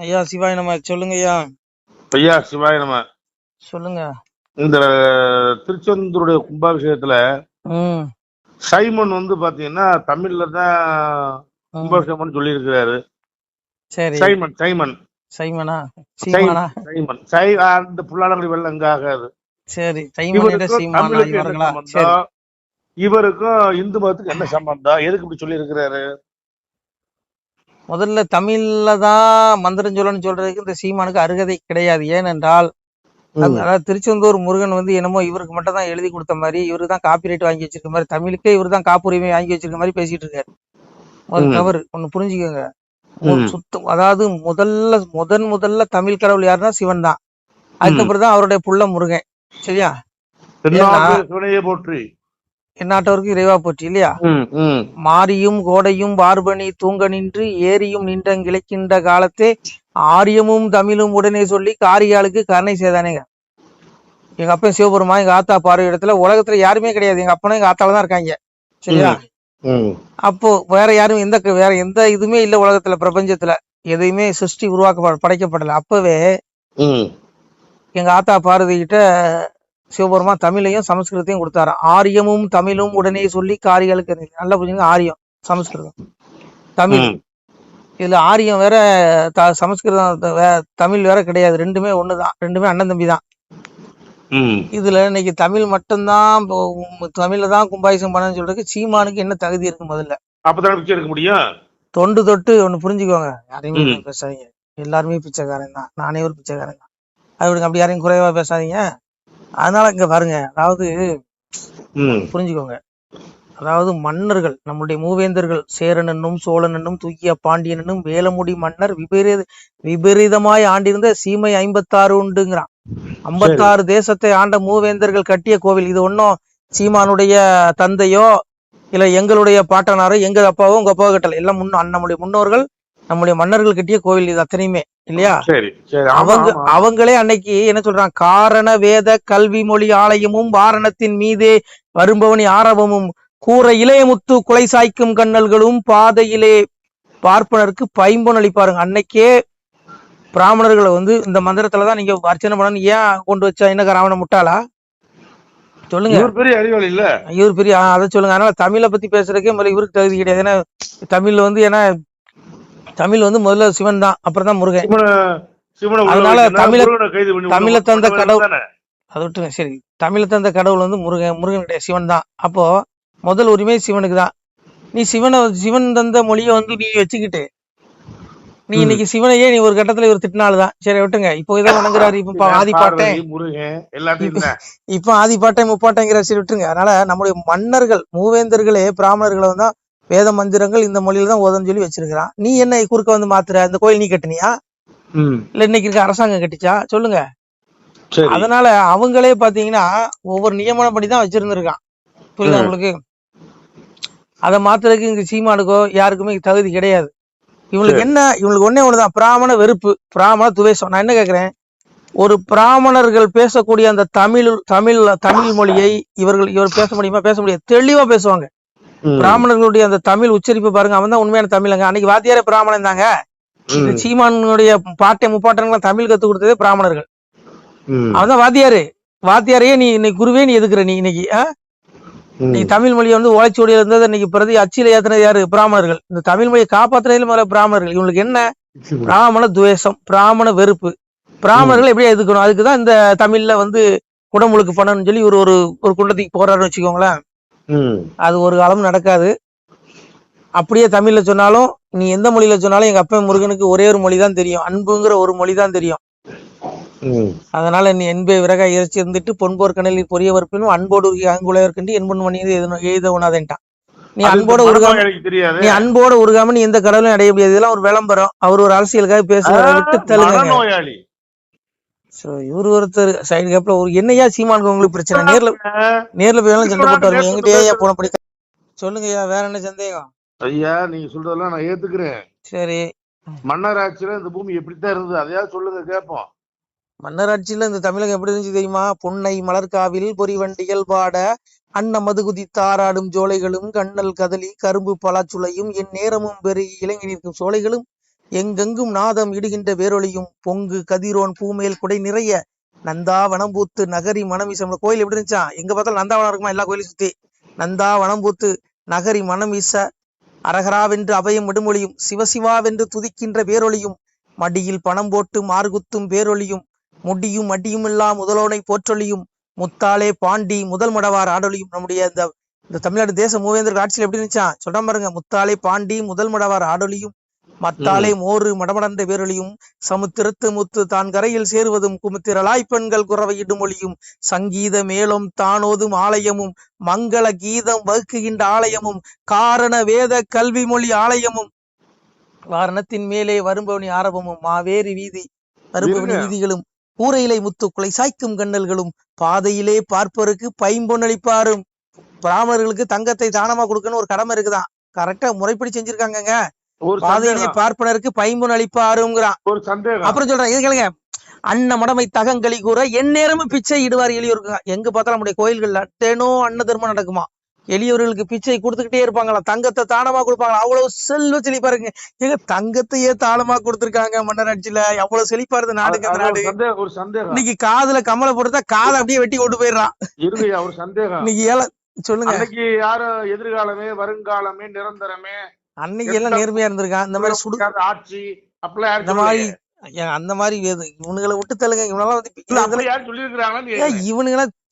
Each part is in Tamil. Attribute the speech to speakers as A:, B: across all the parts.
A: ஐயா சிவாய் நம்ம சொல்லுங்க ஐயா.
B: ஐயா சிவாய நம்ம
A: சொல்லுங்க.
B: இந்த திருச்செந்தூருடைய கும்பாபிஷேகத்துல சைமன் வந்து பாத்தீங்கன்னா தமிழ்ல தான். கும்பாபிஷேகம்னு சொல்லி இருக்கிறாரு
A: சரி.
B: Simon Simon.
A: சைமனா? சீமானா?
B: சைமன். சை அந்த புல்லாளர்கள் வெள்ளம் இங்க ஆகாது.
A: சரி. சைமன்
B: இவருக்கும் இந்து மதத்துக்கு என்ன சம்பந்தம்? எதுக்கு இப்படி சொல்லி இருக்கிறாரு
A: முதல்ல தமிழ்ல தான் மந்திரம் சொல்லணும்னு சொல்றதுக்கு இந்த சீமானுக்கு அருகதை கிடையாது. ஏனென்றால் அது- அதாவது திருச்செந்தூர் முருகன் வந்து என்னமோ இவருக்கு மட்டும் தான் எழுதி கொடுத்த மாதிரி இவரு தான் காப்பிரைட் வாங்கி வச்சிருக்க மாதிரி தமிழுக்கே இவரு தான் காப்புரிமை வாங்கி வச்சிருக்க மாதிரி பேசிட்டு இருக்காரு. ஒரு
B: ம்.
A: தவறு ஒண்ணு புரிஞ்சுக்கோங்க. சுத்தம் அதாவது முதல்ல முதன் முதல்ல தமிழ் கடவுள் யாருன்னா சிவன் தான். அதுக்கப்புறம் தான் அவருடைய புள்ள முருகன். சரியா?
B: போற்றி.
A: எந்நாட்டவருக்கு இறைவா போச்சு இல்லையா. மாரியும் கோடையும் பார்பனி தூங்க நின்று ஏரியும் நின்றங்கிழைக்கின்ற காலத்தே ஆரியமும் தமிழும் உடனே சொல்லி காரியாளுக்கு கருணை செய்தானேங்க. எங்க அப்பன் சிவபெருமா எங்க ஆத்தா பார்வை இடத்துல உலகத்துல யாருமே கிடையாது. எங்க அப்பனும் எங்க ஆத்தால தான் இருக்காங்க. சரியா. அப்போ வேற யாரும் எந்த வேற எந்த இதுவுமே இல்ல உலகத்துல பிரபஞ்சத்துல. எதையுமே சிருஷ்டி உருவாக்க படைக்கப்படல. அப்பவே. எங்க ஆத்தா பார்வதி கிட்ட சிவபெருமா தமிழையும் சமஸ்கிருதத்தையும் கொடுத்தாராம். ஆரியமும் தமிழும் உடனே சொல்லி காரிகளுக்கு. நல்லா புரிஞ்சுங்க ஆரியம் சமஸ்கிருதம் தமிழ். இதுல ஆரியம் வேற த- சமஸ்கிருதம் தமிழ் வேற கிடையாது. ரெண்டுமே ஒண்ணுதான். ரெண்டுமே அண்ணன் தம்பி தான். இதுல இன்னைக்கு தமிழ் மட்டும்தான் தமிழ்ல தான் கும்பாபிஷேகம் பண்ணணும்னு சொல்றதுக்கு சீமானுக்கு என்ன தகுதி இருக்கு முதல்ல?
B: அப்பதானே பிச்சை எடுக்க முடியும்?
A: தொண்டு தொட்டு ஒண்ணு புரிஞ்சுக்கோங்க. யாரையுமே பேசாதீங்க. எல்லாருமே பிச்சைக்காரன் தான். நானே ஒரு பிச்சைக்காரன் தான். அது விடுங்க அப்படி யாரையும் குறைவா பேசாதீங்க. அதனால இங்க பாருங்க அதாவது. புரிஞ்சுக்கோங்க. அதாவது மன்னர்கள் நம்முடைய மூவேந்தர்கள் சேரன் என்னும் சோழன் என்னும் தூக்கிய பாண்டியன் என்னும் வேலமுடி மன்னர் விபரீத விபரீதமாய் ஆண்டிருந்த சீமை ஐம்பத்தாறு உண்டுங்கிறான். ஐம்பத்தாறு தேசத்தை ஆண்ட மூவேந்தர்கள் கட்டிய கோவில் இது ஒன்றும் சீமானுடைய தந்தையோ இல்ல எங்களுடைய பாட்டனாரோ எங்க அப்பாவோ உங்க அப்பாவோ கட்டல. எல்லாம் முன்ன நம்முடைய முன்னோர்கள் நம்முடைய மன்னர்கள் கட்டிய கோவில் இது அத்தனையுமே இல்லையா? அவங்க. அவங்களே அன்னைக்கு என்ன சொல்றாங்க? காரண வேத கல்வி மொழி ஆலயமும் வாரணத்தின் மீதே வரும்பவனி ஆரவமும் கூற இளையமுத்து குலை சாய்க்கும் கண்ணல்களும் பாதையிலே பார்ப்பனருக்கு பைம்பொன் அளிப்பாருங்க. அன்னைக்கே பிராமணர்களை வந்து இந்த மந்திரத்துல தான் நீங்க அர்ச்சனை பண்ணணும் ஏன் கொண்டு வச்சா? என்ன ராவண முட்டாளா? சொல்லுங்க.
B: இவர் பெரிய அறிவாளி இல்ல?
A: இவர் பெரிய அதை சொல்லுங்க. அதனால தமிழை பத்தி பேசுறதுக்கே முதல்ல இவருக்கு தகுதி கிடையாது. ஏன்னா தமிழ்ல வந்து ஏன்னா தமிழ் வந்து முதல்ல சிவன் தான் அப்புறம் தான் முருகன். அதனால தமிழ- தமிழ தந்த கடவுள்
B: தானே?
A: அதை விட்டுருங்க சரி. தமிழை தந்த கடவுள் வந்து முருகன் முருகன் கிடையாது சிவன் தான். அப்போ முதல் உரிமை சிவனுக்கு தான். நீ சிவனை சிவன் தந்த மொழியை வந்து நீ வச்சுக்கிட்டு நீ. இன்னைக்கு சிவனையே நீ ஒரு கட்டத்துல இவர் திட்டினால்தான் சரி விட்டுங்க இப்போ இதை வணங்குறாரு இப்ப ஆதி
B: தான்.
A: இப்ப ஆதி பாட்டேன் முப்பாட்டேங்கிற சரி விட்டுருங்க. அதனால நம்முடைய மன்னர்கள் மூவேந்தர்களே பிராமணர்களை வந்து தான் வேத மந்திரங்கள் இந்த மொழியில தான் ஓதன்னு சொல்லி வச்சிருக்கிறான். நீ என்ன குறுக்க வந்து மாத்துற? இந்த கோயில் நீ கட்டுனியா. இல்ல இன்னைக்கு இருக்க அரசாங்கம் கட்டிச்சா? சொல்லுங்க. அதனால அவங்களே பாத்தீங்கன்னா ஒவ்வொரு நியமனம் படி தான் வச்சிருந்திருக்கான். புரியுதா. உங்களுக்கு? அதை மாத்துறதுக்கு இங்க சீமானுக்கோ யாருக்குமே தகுதி கிடையாது. இவங்களுக்கு என்ன? இவங்களுக்கு ஒண்ணே ஒண்ணுதான். பிராமண வெறுப்பு. பிராமண துவேஷம். நான் என்ன கேக்குறேன்? ஒரு பிராமணர்கள் பேசக்கூடிய அந்த தமிழ் தமிழ் தமிழ் மொழியை இவர்கள் இவர் பேச முடியுமா? பேச முடியாது. தெளிவா பேசுவாங்க. பிராமணர்களுடைய அந்த தமிழ் உச்சரிப்பு பாருங்க அவன் தான் உண்மையான தமிழங்க அன்னைக்கு வாத்தியாரே பிராமணன் தாங்க. சீமானுடைய பாட்டை முப்பாட்டங்கள் தமிழ் கத்து கொடுத்ததே பிராமணர்கள். அவன் தான் வாத்தியாரு. வாத்தியாரையே நீ இன்னைக்கு குருவே நீ எதுக்குற நீ இன்னைக்கு. நீ தமிழ் மொழியை வந்து ஓலைச்சுவடியில இருந்தது இன்னைக்கு பிரதி அச்சில ஏத்துனது யாரு? பிராமணர்கள். இந்த தமிழ் மொழியை காப்பாத்துறதுல முதல்ல பிராமணர்கள். இவங்களுக்கு என்ன? பிராமண துவேஷம் பிராமண வெறுப்பு. பிராமணர்கள் எப்படி எதுக்கணும் அதுக்குதான் இந்த தமிழ்ல வந்து குடமுழுக்கு பண்ணணும்னு சொல்லி ஒரு ஒரு குண்டத்துக்கு போறாருன்னு வச்சுக்கோங்களேன். அது ஒரு காலம் நடக்காது. அப்படியே தமிழ்ல சொன்னாலும் நீ எந்த மொழியில சொன்னாலும் எங்க அப்பன் முருகனுக்கு ஒரே ஒரு மொழி தான் தெரியும். அன்புங்கிற ஒரு மொழி தான் தெரியும். அதனால நீ என்பே விறகா இறைச்சி இருந்துட்டு பொன்போர் கணலில் பொரிய வறுப்பினும் அன்போடு அங்குலையர்கண்டு என்பன் மணியது எழுத உணாதேன்ட்டான் நீ அன்போட உருகாம நீ அன்போட உருகாம நீ எந்த கடவுளையும் அடைய முடியாது. இதெல்லாம் ஒரு விளம்பரம். அவர் ஒரு அரசியலுக்காக பேசுறத விட்டு தள்ளுங்க. சோ இவர் ஒருத்தர் சைடு கேப்ல ஒரு என்னையா சீமானுக்கு உங்களுக்கு பிரச்சனை? நேர்ல நேர்ல போய் சண்டை போட்டு வருவீங்க எங்கிட்ட ஏன் போன படி சொல்லுங்கய்யா வேற என்ன சந்தேகம்?
B: ஐயா நீங்க சொல்றதெல்லாம் நான் ஏத்துக்கிறேன்.
A: சரி.
B: மன்னராட்சியில இந்த பூமி எப்படித்தான் இருந்தது? அதையாவது சொல்லுங்க கேட்போம்
A: மன்னராட்சியில இந்த தமிழகம் எப்படி இருந்துச்சு தெரியுமா? புன்னை மலர்காவில் பொறிவண்டிகள் பாட அன்ன மதுகுதி தாராடும் ஜோலைகளும் கண்ணல் கதலி கரும்பு பலாச்சுளையும் என் நேரமும் பெருகி இலங்கி நிற்கும் சோலைகளும் எங்கெங்கும் நாதம் இடுகின்ற வேரொலியும் பொங்கு கதிரோன் பூமேல் குடை நிறைய. நந்தாவனம் பூத்து நகரி மனம் கோயில் எப்படி இருந்துச்சா? எங்க பார்த்தாலும் நந்தாவனம் இருக்குமா எல்லா கோயிலும் சுத்தி? நந்தாவனம் பூத்து நகரி மனம் வீச அரகராவென்று அபயம் விடுமொழியும் சிவசிவாவென்று துதிக்கின்ற வேரொலியும் மடியில் பணம் போட்டு மார்குத்தும் வேரொலியும் முடியும் மடியும் இல்லா முதலோனை போற்றொழியும் முத்தாளே பாண்டி முதல் மடவார் ஆடொழியும். நம்முடைய இந்த இந்த தமிழ்நாடு தேச மூவேந்தர் ஆட்சியில் எப்படி இருந்துச்சா? சொல்ற பாருங்க முத்தாளே பாண்டி முதல் மடவார் ஆடொழியும் மத்தாலே மோறு மடமடந்த வேரொழியும் சமுத்திரத்து முத்து தான் கரையில் சேருவதும் குமுத்திரளாய் பெண்கள் குறவை இடுமொழியும் சங்கீத மேளம் தானோதும் ஆலயமும் மங்கள கீதம் வகுக்குகின்ற ஆலயமும் காரண வேத கல்வி மொழி ஆலயமும். வாரணத்தின் மேலே வரும்பவனி ஆரவமும் மாவேரி வீதி வரும்பவனி. வீதிகளும் கூரையிலை முத்துக்குலை சாய்க்கும் கண்ணல்களும் பாதையிலே பார்ப்பவருக்கு பைம்பொன்னளிப்பாரும் பிராமணர்களுக்கு தங்கத்தை தானமா கொடுக்கணும் ஒரு கடமை இருக்குதான். கரெக்டா முறைப்படி செஞ்சிருக்காங்கங்க.
B: ஒரு
A: பாதையிலே
B: சந்தேகம்.
A: பார்ப்பனருக்கு பைம்பொன் அளிப்பாருங்கிறான்.
B: ஒரு சந்தேகம்.
A: அப்புறம் சொல்றேன் இது கேளுங்க. அன்ன மடமை தகங்களி கூற எந்நேரமும் பிச்சை இடுவார் எளியோருக்குங்க எங்க பார்த்தாலும் நம்முடைய கோயில்கள்ல தினம் அன்ன தர்மம் நடக்குமா? எளியவர்களுக்கு பிச்சை கொடுத்துக்கிட்டே இருப்பாங்களாம். தங்கத்தை தானமா கொடுப்பாங்களா அவ்வளவு செல்வ செழிப்பா இருக்குங்க எங்க தங்கத்தையே தானமா கொடுத்திருக்காங்க மன்னர் ஆட்சியில எவ்வளவு செழிப்பா இருந்த அந்த நாடு.
B: ஒரு சந்தேகம் ஒரு
A: இன்னைக்கு காதுல கமலை போட்டுதான் காதை அப்படியே வெட்டி கொண்டு போயிடுறான்.
B: ஒரு சந்தேகம்.
A: இன்னைக்கு ஏல சொல்லுங்க.
B: அன்னைக்கு யாரும் எதிர்காலமே வருங்காலமே நிரந்தரமே
A: அன்னைக்கு எல்லாம் நேர்மையா இருந்திருக்கான். இந்த மாதிரி சுடு
B: ஆட்சி அப்பெல்லாம்
A: இந்த மாதிரி அந்த மாதிரி இவனுங்களை விட்டு தள்ளுங்க இவனெல்லாம் வந்து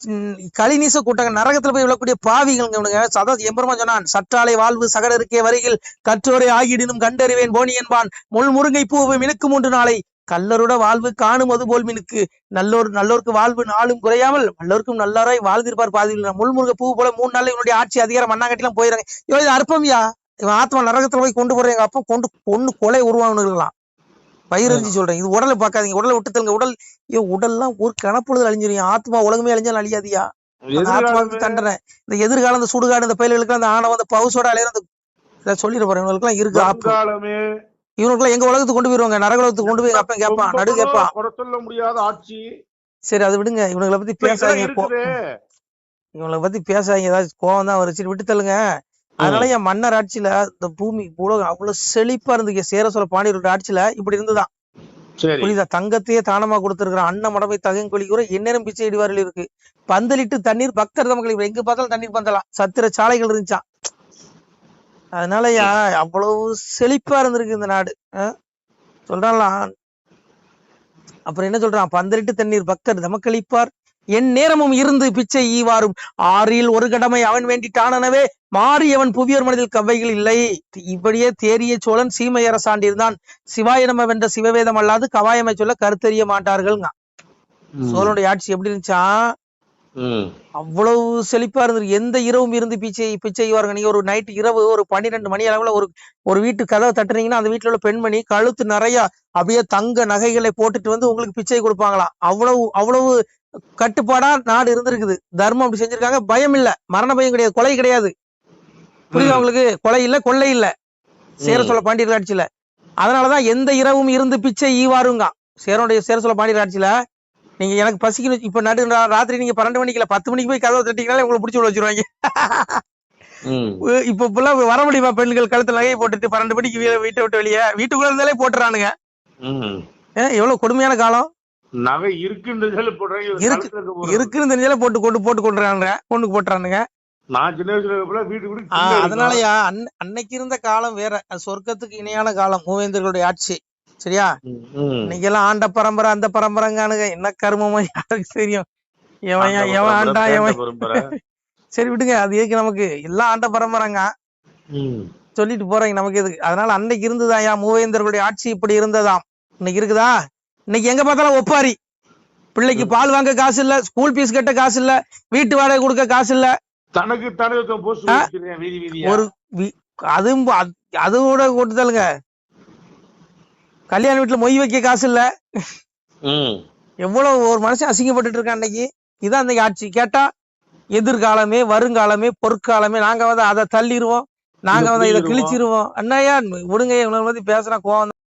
A: ம், கலிநீச கூட்டாங்க நரகத்துல போய் விழக்கூடிய பாவிகள் இவனுங்க. அதாவது எம்பெருமா சொன்னான் சற்றாலை வாழ்வு சகடருக்கே வரையில் கற்றோரை ஆகிடினும் கண்டறிவேன் போனி என்பான். முள் முருங்கை பூவை மினுக்கு மூன்று நாளை கல்லருட வாழ்வு காணும் அது போல் மினுக்கு. நல்லோர் நல்லோருக்கு வாழ்வு நாளும் குறையாமல் நல்லோருக்கும் நல்லாராய் வாழ்ந்திருப்பார் பாதியில். முள்முருக பூ போல மூணு நாள்ல இவனுடைய ஆட்சி அதிகாரம் மண்ணாங்கட்டிலாம் போயிடுறாங்க இது அற்பம்யா இவன் ஆத்மா நரகத்துல போய் கொண்டு போற எங்க அப்பா கொண்டு கொண்டு கொலை உருவானுங்களாம் பயிரஞ்சி சொல்றேன். இது உடலை பார்க்காதீங்க. உடலை விட்டு தள்ளுங்க. உடல் ஐயோ உடல்லாம் ஒரு கணப்பொழுது அழிஞ்சிரும். ஆத்மா உலகமே அழிஞ்சாலும் அழியாதியா? ஆத்மாவுக்கு
B: எதிர்காலமே
A: தண்டனை. இந்த எதிர்காலம் இந்த சுடுகாடு இந்த பயல்களுக்கு அந்த ஆணவம் அந்த பவுசோட அலையிற அந்த சொல்லிட போறேன். இவங்களுக்குலாம் இருக்கு.
B: வருங்காலமே
A: இவனுக்குலாம் எங்க உலகத்துக்கு கொண்டு போயிருவாங்க? நரகத்துக்கு கொண்டு போய் அப்பன் கேட்பான் நடு கேட்பான்
B: சொல்ல முடியாத ஆட்சி.
A: சரி அதை விடுங்க. இவனுங்களை பத்தி பேசாதீங்க. இவங்களை பத்தி பேசாதீங்க. ஏதாச்சும் கோவம் தான் வரும். சரி விட்டு தள்ளுங்க. அதனால என் மன்னர் ஆட்சியில இந்த பூமி உலகம் அவ்வளவு செழிப்பா இருந்து சேர சொல்ல பாண்டியரோட ஆட்சியில இப்படி இருந்துதான். புரியுதா? தங்கத்தையே தானமா கொடுத்திருக்கிறான் அன்ன மடமை தகங்கொழி கூட எந்நேரம் பிச்சை இடுவார்கள் இருக்கு. பந்தலிட்டு தண்ணீர் பக்தர் தமக்கள் எங்க பார்த்தாலும் தண்ணீர் பந்தலாம் சத்திர சாலைகள் இருந்துச்சான் அதனாலயா அவ்வளவு செழிப்பா இருந்திருக்கு இந்த நாடு. சொல்றான்லாம். அப்புறம் என்ன சொல்றான்? பந்தலிட்டு தண்ணீர் பக்தர் தமக்களிப்பார் என் நேரமும் இருந்து பிச்சை ஈவாரும். ஆறில் ஒரு கடமை அவன் வேண்டிட்டானனவே மாறியவன் புவியோர் மனதில் கவ்வைகள் இல்லை. இப்படியே தேறிய சோழன் சீமை அரசாண்டிருந்தான். சிவாய நம வென்ற சிவவேதம் அல்லாது கவாயமை சொல்ல கருத்தறிய மாட்டார்கள் சோழனுடைய ஆட்சி எப்படி இருந்துச்சா. அவ்வளவு செழிப்பா இருந்தது. எந்த இரவும் இருந்து பிச்சை பிச்சை செய்வாருங்க நீங்க ஒரு நைட் இரவு ஒரு பன்னிரெண்டு மணி அளவுல ஒரு ஒரு வீட்டு கதவை தட்டுனீங்கன்னா அந்த வீட்டுல உள்ள பெண்மணி கழுத்து நிறைய அப்படியே தங்க நகைகளை போட்டுட்டு வந்து உங்களுக்கு பிச்சை கொடுப்பாங்களாம். அவ்வளவு அவ்வளவு கட்டுப்பாடா நாடு இருந்திருக்குது. தர்மம் அப்படி செஞ்சிருக்காங்க. பயம் இல்ல. மரண பயம் கிடையாது. கொலை கிடையாது. புரியுதா
B: ம்.
A: உங்களுக்கு? கொலை இல்ல கொள்ளை இல்ல. சேர. சோழ பாண்டியர் ஆட்சியில. அதனாலதான் எந்த இரவும் இருந்து பிச்சை ஈவாருங்க. சேரனுடைய சேர சோழ பாண்டியர் ஆட்சியில. நீங்க எனக்கு பசிக்கணும் இப்ப நடு ராத்திரி நீங்க பன்னெண்டு மணிக்கு இல்ல பத்து மணிக்கு போய் கதவை தட்டிங்கனாலே உங்களை பிடிச்சி உள்ள வச்சிருவாங்க. இப்ப இப்பெல்லாம் வர முடியுமா? பெண்கள் கழுத்துல நகையை போட்டுட்டு பன்னெண்டு மணிக்கு வீட்டை விட்டு வெளியே வீட்டுக்குள்ள இருந்தாலே போட்டுறானுங்க. எவ்வளவு கொடுமையான காலம்?
B: நகை இருக்குன்றதால போடுறாங்க.
A: இருக்குன்னு தெரிஞ்சாலே போட்டு கொண்டு போட்டு கொண்டுறானுங்க. கொண்டு போட்டுறானுங்க.
B: நான் சின்ன வயசுல வீட்டு.
A: அதனாலயா அன்ன- அன்னைக்கு இருந்த காலம் வேற. சொர்க்கத்துக்கு இணையான காலம் மூவேந்தர்களுடைய ஆட்சி. சரியா. இன்னைக்கு எல்லாம் ஆண்ட பரம்பரை அந்த பரம்பரைங்கானுங்க. என்ன கர்மமோ யாருக்கு தெரியும்? எவன் எவன் ஆண்டா எவன். சரி விடுங்க. அது எதுக்கு நமக்கு. எல்லாம் ஆண்ட பரம்பரைங்க. சொல்லிட்டு போறாங்க நமக்கு எதுக்கு? அதனால அன்னைக்கு இருந்ததாயா மூவேந்தர்களுடைய ஆட்சி இப்படி இருந்ததாம்? இன்னைக்கு இருக்குதா? இன்னைக்கு எங்க பார்த்தாலும் ஒப்பாரி. பிள்ளைக்கு பால் வாங்க காசு இல்ல ஸ்கூல் ஃபீஸ் கட்ட காசு இல்ல வீட்டு வாடகை கொடுக்க காசு இல்ல.
B: தனக்கு
A: ஒரு அதுவும் அது- அதோட கொடுத்தாலுங்க கல்யாண வீட்டுல மொய் வைக்க காசு இல்ல. எவ்வளவு ஒரு மனுஷன் அசிங்கப்பட்டுட்டு இருக்கான் அன்னைக்கு இதான் அந்த ஆட்சி. கேட்டா எதிர்காலமே வருங்காலமே பொற்காலமே நாங்க வந்து அதை தள்ளிடுவோம் நாங்க வந்து இதை கிழிச்சிருவோம். அண்ணாயா விடுங்க இவனை பத்தி பேசுனா கோவம்